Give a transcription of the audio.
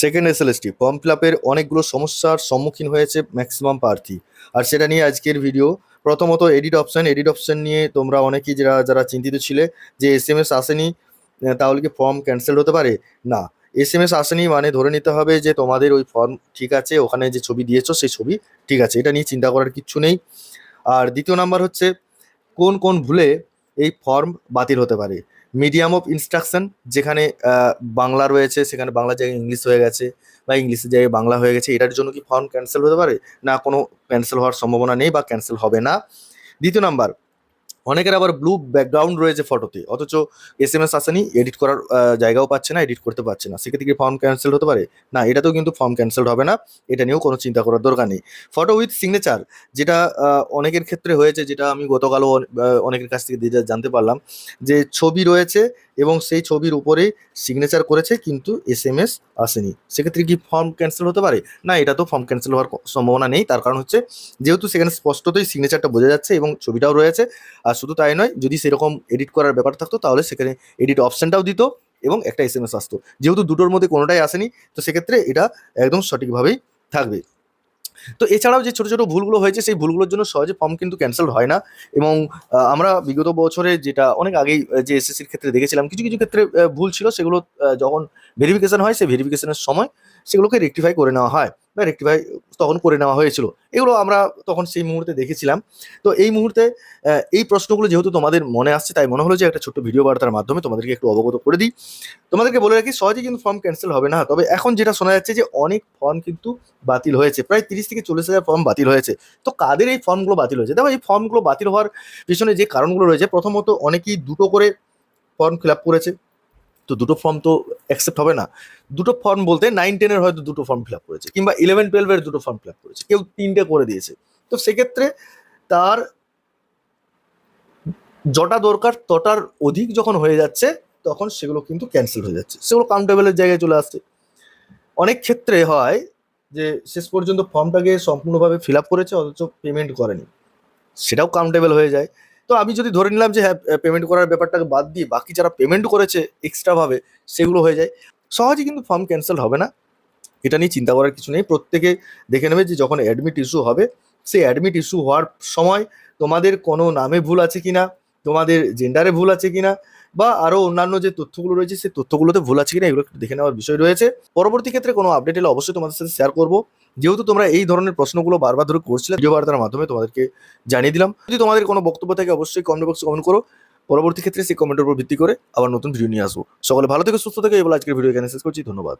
Second SLST form fill আপের অনেকগুলো সমস্যার সম্মুখীন হয়েছে ম্যাক্সিমাম প্রার্থী। আর সেটা নিয়ে আজকের ভিডিও প্রথমত এডিট অপশন এডিট অপশন নিয়ে তোমরা অনেকেই যারা যারা চিন্তিত ছিলে যে এস এম এস আসেনি তাহলে কি ফর্ম ক্যান্সেল হতে পারে? না। এস এম এস আসেনি মানে ধরে নিতে হবে যে তোমাদের ওই ফর্ম ঠিক আছে, ওখানে যে ছবি দিয়েছ সেই ছবি ঠিক আছে, এটা নিয়ে চিন্তা করার কিচ্ছু নেই। আর দ্বিতীয় নাম্বার হচ্ছে, কোন কোন ভুলে এই ফর্ম বাতিল হতে পারে। মিডিয়াম অফ ইনস্ট্রাকশন যেখানে বাংলা রয়েছে, সেখানে বাংলা জায়গায় ইংলিশ হয়ে গেছে, বা ইংলিশের জায়গায় বাংলা হয়ে গেছে, এটার জন্য কি ফর্ম ক্যান্সেল হতে পারে? না, কোনো ক্যান্সেল হওয়ার সম্ভাবনা নেই বা ক্যান্সেল হবে না। দ্বিতীয় নাম্বার অনেকের আবার ব্লু ব্যাকগ্রাউন্ড রয়েছে ফটোতে অথচ এস এম এস আসেনি এডিট করার জায়গাও পাচ্ছে না এডিট করতে পারছে না। সেক্ষেত্রে কি ফর্ম ক্যান্সেল হতে পারে? না, এটাতেও কিন্তু ফর্ম ক্যান্সেল হবে না, এটা নিয়েও কোনো চিন্তা করার দরকার নেই। ফটো উইথ সিগনেচার যেটা অনেকের ক্ষেত্রে হয়েছে, যেটা আমি গতকালও অনেকের কাছ থেকে জানতে পারলাম, যে ছবি রয়েছে এবং সেই ছবির উপরে সিগনেচার করেছে কিন্তু এস এম এস আসেনি। সেক্ষেত্রে কি ফর্ম ক্যান্সেল হতে পারে? না, এটা তো ফর্ম ক্যান্সেল হওয়ার সম্ভাবনা নেই। তার কারণ হচ্ছে, যেহেতু সেখানে স্পষ্টতই সিগনেচারটা বোঝা যাচ্ছে এবং ছবিটাও রয়েছে, আর শুধু তাই নয়, যদি সেরকম এডিট করার ব্যাপার থাকতো, তাহলে সেখানে এডিট অপশানটাও দিত এবং একটা এস এম এস আসতো। যেহেতু দুটোর মধ্যে কোনোটাই আসেনি, তো সেক্ষেত্রে এটা একদম সঠিকভাবেই থাকবে। তো এছাড়াও যে ছোটো ছোটো ভুলগুলো হয়েছে, সেই ভুলগুলোর জন্য সহজে ফর্ম কিন্তু ক্যান্সেল হয় না। এবং আমরা বিগত বছরে যেটা অনেক আগেই যে এসএসসির ক্ষেত্রে দেখেছিলাম, কিছু কিছু ক্ষেত্রে ভুল ছিল, সেগুলো যখন ভেরিফিকেশন হয়, সেই ভেরিফিকেশনের সময় সেগুলোকে রেকটিফাই করে নেওয়া হয় বা রেকটিফাই তখন করে নেওয়া হয়েছিল। এগুলো আমরা তখন সেই মুহূর্তে দেখেছিলাম। তো এই মুহূর্তে এই প্রশ্নগুলো যেহেতু তোমাদের মনে আসছে, তাই মনে হলো যে একটা ছোট্ট ভিডিও বার্তার মাধ্যমে তোমাদেরকে একটু অবগত করে দিই। তোমাদেরকে বলে রাখি, সহজে কিন্তু ফর্ম ক্যান্সেল হবে না। তবে এখন যেটা শোনা যাচ্ছে যে অনেক ফর্ম কিন্তু বাতিল হয়েছে। প্রায় তিরিশ থেকে চল্লিশ হাজার ফর্ম বাতিল হয়েছে। তো কাদের এই ফর্মগুলো বাতিল হয়েছে? দেখো, এই ফর্মগুলো বাতিল হওয়ার পিছনে যে কারণগুলো রয়েছে, প্রথমত অনেকেই দুটো করে ফর্ম ফিল আপ করেছে। তো দুটো ফর্ম তো অ্যাকসেপ্ট হবে না। দুটো ফর্ম বলতে নাইন টেনের হয়তো দুটো ফর্ম ফিল আপ করেছে, কিংবা ইলেভেন টুয়েলভের দুটো ফর্ম ফিল আপ করেছে, কেউ তিনটে করে দিয়েছে। তো সেক্ষেত্রে তার যটা দরকার তটার অধিক যখন হয়ে যাচ্ছে, তখন সেগুলো কিন্তু ক্যান্সেল হয়ে যাচ্ছে। সেগুলো কাউন্টেবলের জায়গায় চলে আসছে। অনেক ক্ষেত্রে হয় যে শেষ পর্যন্ত ফর্মটাকে সম্পূর্ণভাবে ফিল আপ করেছে, অথচ পেমেন্ট করেনি। সেটাও কাউন্টেবল হয়ে যায়। তো আমি যদি ধরে নিলাম যে হ্যাঁ পেমেন্ট করার ব্যাপারটাকে বাদ দিয়ে বাকি যারা পেমেন্ট করেছে এক্সট্রাভাবে সেগুলো হয়ে যায়, সহজে কিন্তু ফর্ম ক্যান্সেল হবে না। এটা নিয়ে চিন্তা করার কিছু নেই। প্রত্যেকে দেখে নেবে যে, যখন অ্যাডমিট ইস্যু হবে, সেই অ্যাডমিট ইস্যু হওয়ার সময় তোমাদের কোনো নামে ভুল আছে কিনা তোমাদের জেন্ডারে ভুল আছে কিনা বা আরও অন্যান্য যে তথ্যগুলো রয়েছে, সেই তথ্যগুলোতে ভুল আছে কিনা, এগুলো একটু দেখে নেওয়ার বিষয় রয়েছে। পরবর্তী ক্ষেত্রে কোনো আপডেট এলে অবশ্যই তোমাদের সাথে শেয়ার করব। যেহেতু তোমরা এই ধরনের প্রশ্নগুলো বারবার ধরে করছিলে ভিডিও বার্তার মাধ্যমে তোমাদেরকে জানিয়ে দিলাম। যদি তোমাদের কোনো বক্তব্য থাকে, অবশ্যই কমেন্ট বক্সে কমেন্ট করো। পরবর্তী ক্ষেত্রে সেই কমেন্টের উপর ভিত্তি করে আবার নতুন ভিডিও নিয়ে আসব। সকলে ভালো থেকে, সুস্থ থেকে, এবার আজকের ভিডিও এখানে শেষ করছি। ধন্যবাদ।